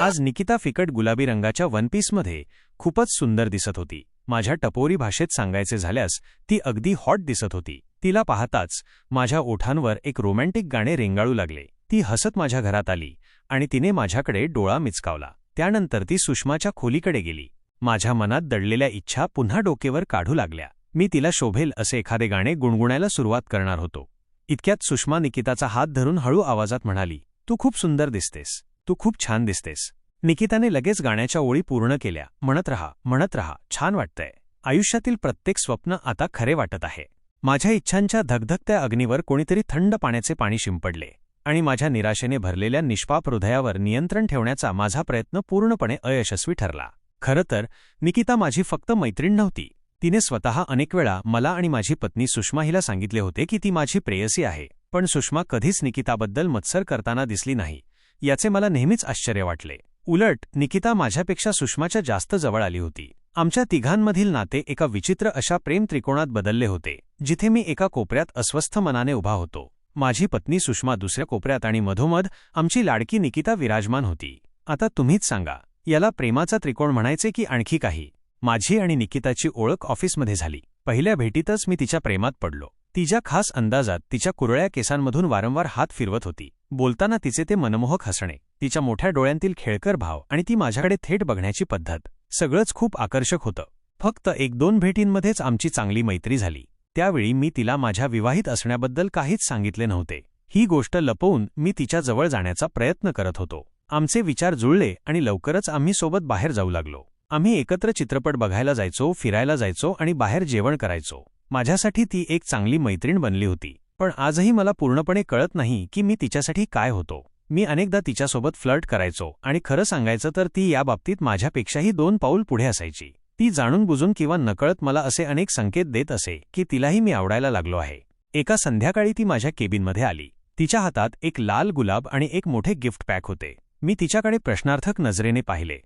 आज निकिता फिकट गुलाबी रंगाच्या वनपीसमध्ये खूपच सुंदर दिसत होती. माझ्या टपोरी भाषेत सांगायचे झाल्यास ती अगदी हॉट दिसत होती. तिला पाहताच माझ्या ओठांवर एक रोमॅन्टिक गाणे रेंगाळू लागले. ती हसत माझ्या घरात आली आणि तिने माझ्याकडे डोळा मिचकावला. त्यानंतर ती सुषमाच्या खोलीकडे गेली. माझ्या मनात दडलेल्या इच्छा पुन्हा डोकेवर काढू लागल्या. मी तिला शोभेल असे एखादे गाणे गुणगुणायला सुरुवात करणार होतो. इतक्यात सुषमा निकिताचा हात धरून हळू आवाजात म्हणाली तू खूप सुंदर दिसतेस. तू खूप छान दिसतेस. निकिताने लगेच गाण्याच्या ओळी पूर्ण केल्या. म्हणत रहा म्हणत रहा छान वाटतंय. आयुष्यातील प्रत्येक स्वप्न आता खरे वाटत आहे. माझ्या इच्छांच्या धगधगत्या अग्नीवर कोणीतरी थंड पाण्याचे पाणी शिंपडले आणि माझ्या निराशेने भरलेल्या निष्पाप हृदयावर नियंत्रण ठेवण्याचा माझा प्रयत्न पूर्णपणे अयशस्वी ठरला. खरं तर निकिता माझी फक्त मैत्रीण नव्हती. तिने स्वतः अनेक वेळा मला आणि माझी पत्नी सुषमा हिला सांगितले होते की ती माझी प्रेयसी आहे पण सुषमा कधीच निकिताबद्दल मत्सर करताना दिसली नाही याचे मला नेहमीच आश्चर्य वाटले. उलट निकिता माझ्यापेक्षा सुषमाच्या जास्त जवळ आली होती. आमच्या तिघांमधील नाते एका विचित्र अशा प्रेम त्रिकोणात बदलले होते जिथे मी एका कोपऱ्यात अस्वस्थ मनाने उभा होतो. माझी पत्नी सुषमा दुसऱ्या कोपऱ्यात आणि मधोमध आमची लाडकी निकिता विराजमान होती. आता तुम्हीच सांगा याला प्रेमाचा त्रिकोण म्हणायचे की आणखी काही? माझी आणि निकिताची ओळख ऑफिसमध्ये झाली. पहिल्या भेटीतच मी तिच्या प्रेमात पडलो. तिच्या खास अंदाजात तिच्या कुरळ्या केसांमधून वारंवार हात फिरवत होती. बोलताना तिचे ते मनमोहक हसणे. तिच्या मोठ्या डोळ्यांतील खेळकर भाव आणि ती माझ्याकडे थेट बघण्याची पद्धत. सगळंच खूप आकर्षक होतं. फक्त एक दोन भेटींमध्येच आमची चांगली मैत्री झाली. त्यावेळी मी तिला माझ्या विवाहित असण्याबद्दल काहीच सांगितले नव्हते. ही गोष्ट लपवून मी तिच्याजवळ जाण्याचा प्रयत्न करत होतो. आमचे विचार जुळले आणि लवकरच आम्ही सोबत बाहेर जाऊ लागलो. आम्ही एकत्र चित्रपट बघायला जायचो फिरायला जायचो आणि बाहेर जेवण करायचो. माझ्यासाठी ती एक चांगली मैत्रीण बनली होती. पण आजही मला पूर्णपणे कळत नाही की मी तिच्यासाठी काय होतो. मी अनेकदा तिच्यासोबत फ्लर्ट करायचो आणि खरं सांगायचं तर ती याबाबतीत माझ्यापेक्षाही दोन पाऊल पुढे असायची. ती जाणून बुजून किंवा नकळत मला असे अनेक संकेत देत असे की तिलाही मी आवडायला लागलो आहे. एका संध्याकाळी ती माझ्या केबिनमध्ये आली. तिच्या हातात एक लाल गुलाब आणि एक मोठे गिफ्ट पॅक होते. मी तिच्याकडे प्रश्नार्थक नजरेने पाहिले.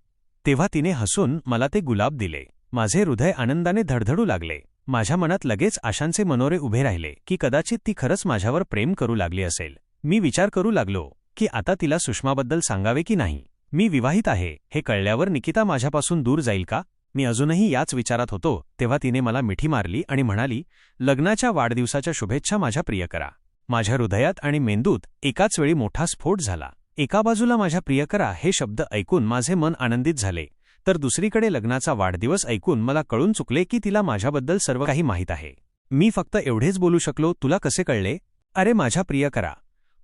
तेव्हा तिने हसून मला ते गुलाब दिले. माझे हृदय आनंदाने धडधडू लागले. माझ्या मनात लगेच आशांचे मनोरे उभे राहिले की कदाचित ती खरंच माझ्यावर प्रेम करू लागली असेल. मी विचार करू लागलो की आता तिला सुषमाबद्दल सांगावे की नाही? मी विवाहित आहे हे कळल्यावर निकिता माझ्यापासून दूर जाईल का? मी अजूनही याच विचारात होतो तेव्हा तिने मला मिठी मारली आणि म्हणाली लग्नाच्या वाढदिवसाच्या शुभेच्छा माझ्या प्रियकरा माझ्या हृदयात आणि मेंदूत एकाच वेळी मोठा स्फोट झाला. एका बाजूला माझ्या प्रियकरा हे शब्द ऐकून माझे मन आनंदित झाले. तर दुसरीकडे लग्नाचा वाढदिवस ऐकून मला कळून चुकले की तिला माझ्याबद्दल सर्व काही माहीत आहे. मी फक्त एवढेच बोलू शकलो तुला कसे कळले? अरे माझ्या प्रियकरा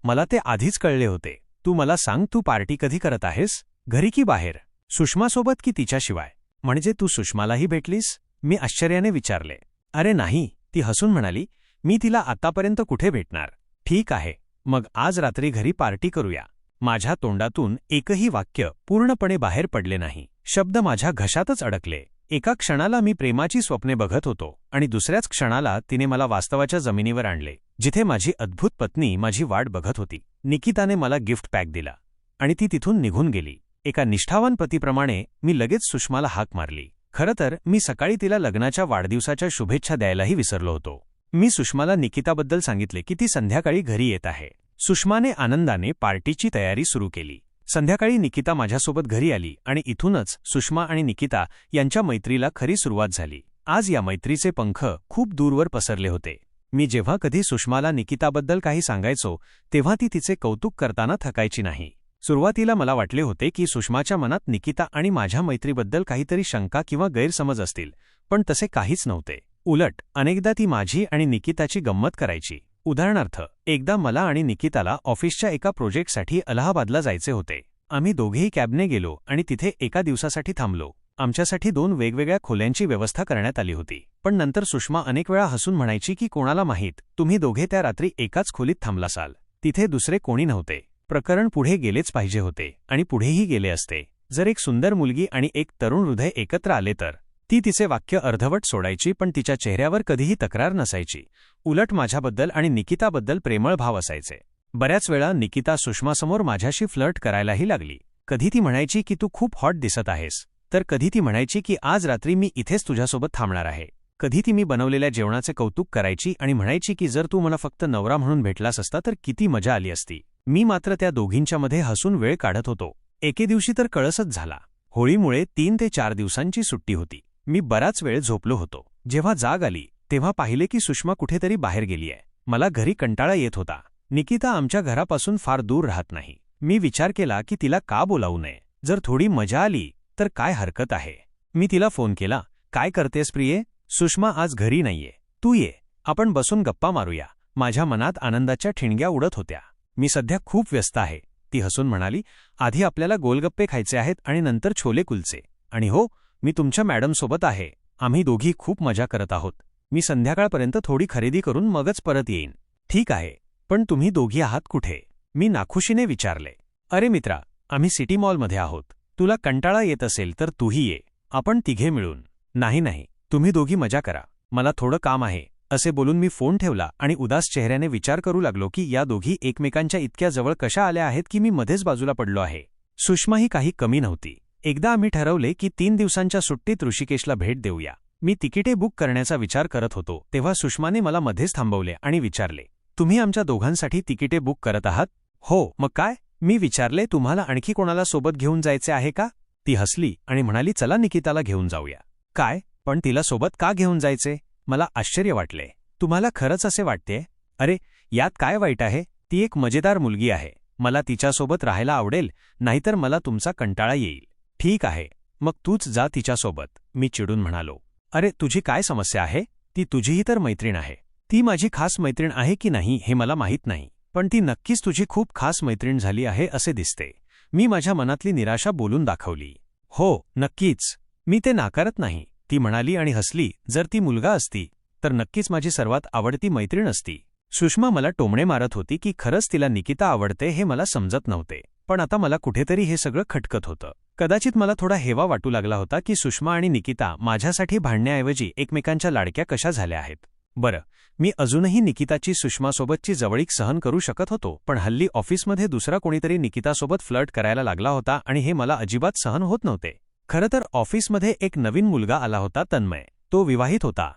मला ते आधीच कळले होते. तू मला सांग तू पार्टी कधी करत आहेस? घरी की बाहेर? सुषमासोबत की तिच्याशिवाय? म्हणजे तू सुषमालाही भेटलीस? मी आश्चर्याने विचारले. अरे नाही ती हसून म्हणाली मी तिला आतापर्यंत कुठे भेटणार? ठीक आहे मग आज रात्री घरी पार्टी करूया. माझ्या तोंडातून एकही वाक्य पूर्णपणे बाहेर पडले नाही. शब्द माझ्या घशातच अडकले. एका क्षणाला मी प्रेमाची स्वप्ने बघत होतो आणि दुसऱ्याच क्षणाला तिने मला वास्तवाच्या जमिनीवर आणले जिथे माझी अद्भुत पत्नी माझी वाट बघत होती. निकिताने मला गिफ्ट पॅक दिला आणि ती तिथून निघून गेली. एका निष्ठावान पतीप्रमाणे मी लगेच सुषमाला हाक मारली. खरं तर मी सकाळी तिला लग्नाच्या वाढदिवसाच्या शुभेच्छा द्यायलाही विसरलो होतो. मी सुषमाला निकिताबद्दल सांगितले की ती संध्याकाळी घरी येत आहे. सुषमाने आनंदाने पार्टीची तयारी सुरू केली. संध्याकाळी निकिता माझ्यासोबत घरी आली आणि इथूनच सुषमा आणि निकिता यांच्या मैत्रीला खरी सुरुवात झाली. आज या मैत्रीचे पंख खूप दूरवर पसरले होते. मी जेव्हा कधी सुषमाला निकिताबद्दल काही सांगायचो तेव्हा ती तिचे कौतुक करताना थकायची नाही. सुरुवातीला मला वाटले होते की सुषमाच्या मनात निकिता आणि माझ्या मैत्रीबद्दल काहीतरी शंका किंवा गैरसमज असतील पण तसे काहीच नव्हते. उलट अनेकदा ती माझी आणि निकिताची गंमत करायची. उदाहरणार्थ एकदा मला आणि निकिताला ऑफिसच्या एका प्रोजेक्टसाठी अलाहाबादला जायचे होते. आम्ही दोघेही कॅबने गेलो आणि तिथे एका दिवसासाठी थांबलो. आमच्यासाठी दोन वेगवेगळ्या खोल्यांची व्यवस्था करण्यात आली होती. पण नंतर सुषमा अनेक वेळा हसून म्हणायची की कोणाला माहीत तुम्ही दोघे त्या रात्री एकाच खोलीत थांबलासाल. तिथे दुसरे कोणी नव्हते. प्रकरण पुढे गेलेच पाहिजे होते आणि पुढेही गेले असते. जर एक सुंदर मुलगी आणि एक तरुण हृदय एकत्र आले तर? ती तिचे वाक्य अर्धवट सोडायची पण तिच्या चेहऱ्यावर कधीही तक्रार नसायची. उलट माझ्याबद्दल आणि निकिताबद्दल प्रेमळ भाव असायचे. बऱ्याच वेळा निकिता सुषमासमोर माझ्याशी फ्लर्ट करायलाही लागली. कधी ती म्हणायची की तू खूप हॉट दिसत आहेस. तर कधी ती म्हणायची की आज रात्री मी इथेच तुझ्यासोबत थांबणार आहे. कधी ती मी बनवलेल्या जेवणाचे कौतुक करायची आणि म्हणायची की जर तू मला फक्त नवरा म्हणून भेटलास असता तर किती मजा आली असती. मी मात्र त्या दोघींच्यामध्ये हसून वेळ काढत होतो. एके दिवशी तर कळसच झाला. होळीमुळे तीन ते चार दिवसांची सुट्टी होती. मी बराच वेळ झोपलो होतो. जेव्हा जाग आली तेव्हा पाहिले की सुषमा कुठेतरी बाहेर गेलीय. मला घरी कंटाळा येत होता. निकिता आमच्या घरापासून फार दूर राहत नाही. मी विचार केला की तिला का बोलावू नये. जर थोडी मजा आली तर काय हरकत आहे? मी तिला फोन केला काय करतेस प्रिये? सुषमा आज घरी नाहीये. तू ये. आपण बसून गप्पा मारूया. माझ्या मनात आनंदाच्या ठिणग्या उडत होत्या. मी सध्या खूप व्यस्त आहे. ती हसून म्हणाली आधी आपल्याला गोलगप्पे खायचे आहेत आणि नंतर छोले कुलचे. आणि हो मी तुमच्या मॅडमसोबत आहे. आम्ही दोघी खूप मजा करत आहोत. मी संध्याकाळपर्यंत थोडी खरेदी करून मगच परत येईन. ठीक आहे. पण तुम्ही दोघी आहात कुठे? मी नाखुशीने विचारले. अरे मित्रा आम्ही सिटी मॉलमध्ये आहोत. तुला कंटाळा येत असेल तर तूही ये. आपण तिघे मिळून. नाही नाही. तुम्ही दोघी मजा करा. मला थोडं काम आहे. असे बोलून मी फोन ठेवला आणि उदास चेहऱ्याने विचार करू लागलो की या दोघी एकमेकांच्या इतक्या जवळ कशा आल्या आहेत की मी मध्येच बाजूला पडलो आहे. सुषमाही काही कमी नव्हती. एकदा आम्ही ठरवले की तीन दिवसांच्या सुट्टीत ऋषिकेशला भेट देऊया. मी तिकिटे बुक करण्याचा विचार करत होतो तेव्हा सुषमाने मला मध्येच थांबवले आणि विचारले तुम्ही आमच्या दोघांसाठी तिकिटे बुक करत आहात? हो मग काय? मी विचारले तुम्हाला आणखी कोणाला सोबत घेऊन जायचे आहे का? ती हसली आणि म्हणाली चला निकिताला घेऊन जाऊया. काय? पण तिला सोबत का घेऊन जायचे? मला आश्चर्य वाटले. तुम्हाला खरंच असे वाटते? अरे यात काय वाईट आहे? ती एक मजेदार मुलगी आहे. मला तिच्यासोबत राहायला आवडेल नाहीतर मला तुमचा कंटाळा येईल. ठीक आहे. मग तूच जा तिच्यासोबत मी चिडून म्हणालो. अरे तुझी काय समस्या आहे? ती तुझीही तर मैत्रीण आहे. ती माझी खास मैत्रीण आहे की नाही हे मला माहीत नाही पण ती नक्कीच तुझी खूप खास मैत्रीण झाली आहे असे दिसते. मी माझ्या मनातली निराशा बोलून दाखवली. हो नक्कीच. मी ते नाकारत नाही. ती म्हणाली आणि हसली जर ती मुलगा असती तर नक्कीच माझी सर्वात आवडती मैत्रीण असती. सुषमा मला टोमणे मारत होती की खरंच तिला निकिता आवडते हे मला समजत नव्हते पण आता मला कुठेतरी हे सगळं खटकत होतं. कदाचित मला थोडा हेवा वाटू लागला होता की सुषमा आणि निकिता माझ्यासाठी भांडण्याऐवजी एकमेकांच्या लाडक्या कशा झाल्या आहेत. बरं मी अजूनही निकिताची सुषमासोबतची जवळीक सहन करू शकत होतो पण हल्ली ऑफिसमध्ये दुसरा कोणीतरी निकितासोबत फ्लर्ट करायला लागला होता आणि हे मला अजिबात सहन होत नव्हते. खरं तर ऑफिसमध्ये एक नवीन मुलगा आला होता तन्मय. तो विवाहित होता.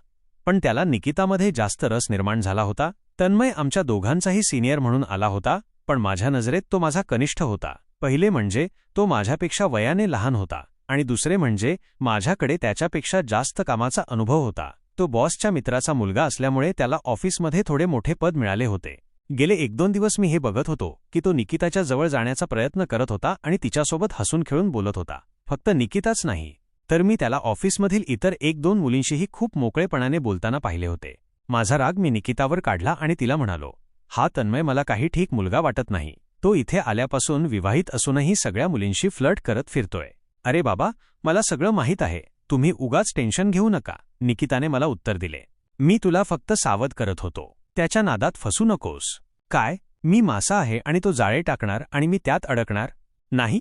पण त्याला निकितामध्ये जास्त रस निर्माण झाला होता. तन्मय आमच्या दोघांचाही सिनियर म्हणून आला होता पण माझ्या नजरेत तो माझा कनिष्ठ होता. पहिले म्हणजे तो माझ्यापेक्षा वयाने लहान होता आणि दुसरे म्हणजे माझ्याकडे त्याच्यापेक्षा जास्त कामाचा अनुभव होता. तो बॉसच्या मित्राचा मुलगा असल्यामुळे त्याला ऑफिसमध्ये थोडे मोठे पद मिळाले होते. गेले एक दोन दिवस मी हे बघत होतो की तो निकिताच्या जवळ जाण्याचा प्रयत्न करत होता आणि तिच्यासोबत हसून खेळून बोलत होता. फक्त निकिताच नाही तर मी त्याला ऑफिसमधील इतर एक दोन मुलींशीही खूप मोकळेपणाने बोलताना पाहिले होते. माझा राग मी निकितावर काढला आणि तिला म्हणालो हा तन्मय मला काही ठीक मुलगा वाटत नाही. तो इथे आल्यापासून विवाहित असूनही सगळ्या मुलींशी फ्लर्ट करत फिरतोय. अरे बाबा मला सगळं माहीत आहे. तुम्ही उगाच टेन्शन घेऊ नका निकिताने मला उत्तर दिले. मी तुला फक्त सावध करत होतो. त्याच्या नादात फसू नकोस. काय? मी मासा आहे आणि तो जाळे टाकणार आणि मी त्यात अडकणार? नाही.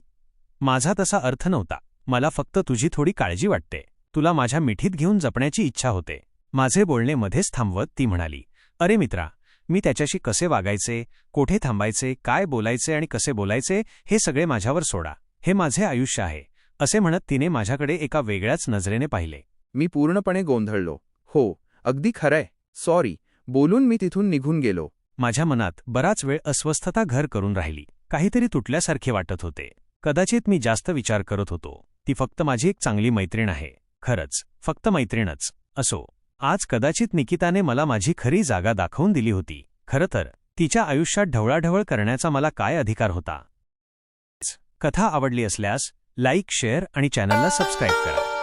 माझा तसा अर्थ नव्हता. मला फक्त तुझी थोडी काळजी वाटते. तुला माझ्या मिठीत घेऊन जपण्याची इच्छा होते. माझे बोलणे मध्येच थांबवत ती म्हणाली अरे मित्रा मी त्याच्याशी कसे वागायचे? कोठे थांबायचे? काय बोलायचे आणि कसे बोलायचे? हे सगळे माझ्यावर सोडा. हे माझे आयुष्य आहे. असे म्हणत तिने माझ्याकडे एका वेगळ्याच नजरेने पाहिले. मी पूर्णपणे गोंधळलो. हो अगदी खरंय. सॉरी. बोलून मी तिथून निघून गेलो. माझ्या मनात बराच वेळ अस्वस्थता घर करून राहिली. काहीतरी तुटल्यासारखे वाटत होते. कदाचित मी जास्त विचार करत होतो. ती फक्त माझी एक चांगली मैत्रीण आहे. खरंच फक्त मैत्रीणच. असो. आज कदाचित निकिताने मला माझी खरी जागा दाखवून दिली होती. खरं तर तिच्या आयुष्यात ढवळाढवळ करण्याचा मला काय अधिकार होता? कथा आवडली असल्यास लाईक शेअर आणि चॅनलला सबस्क्राईब करा.